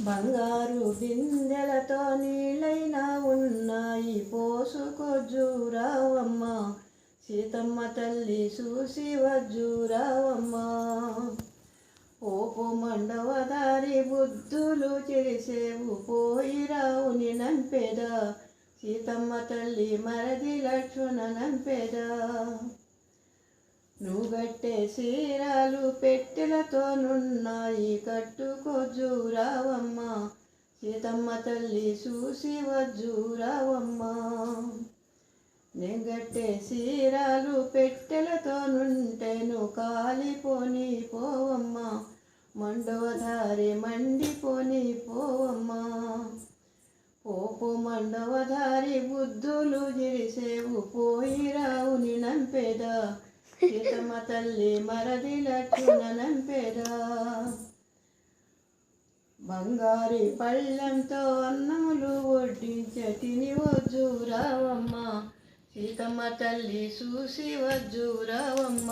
బంగారు బిందెలతో నీళ్ళైనా ఉన్నాయి. పోసుకోజూరావమ్మ సీతమ్మ తల్లి చూసి వజ్జూరావమ్మ. ఓపు మండవదారి బుద్ధులు చేసేవు పోయిరావుని నంపెదా. సీతమ్మ తల్లి మరది లక్ష్మణ నంపెదా. నువ్వు పెట్టెలతో నున్నాయి కట్టుకో జూరావమ్మ. సీతమ్మ తల్లి చూసి వజ్జూరావమ్మ నెగట్టే గట్టే పెట్టెలతో పెట్టెలతోనుంటేను కాలిపోని పోవమ్మ. మండవధారి మండిపోని పోవమ్మ. పోపు మండవధారి బుద్ధులు గిరిసేవు పోయిరావుని నంపెదా. సీతమ్మ తల్లి మరది లక్ష్మణ బంగారి పళ్ళెంతో అన్నములు వడ్డించే తిని వజ్జూరావమ్మ సీతమ్మ తల్లి చూసి వజ్జూరావమ్మ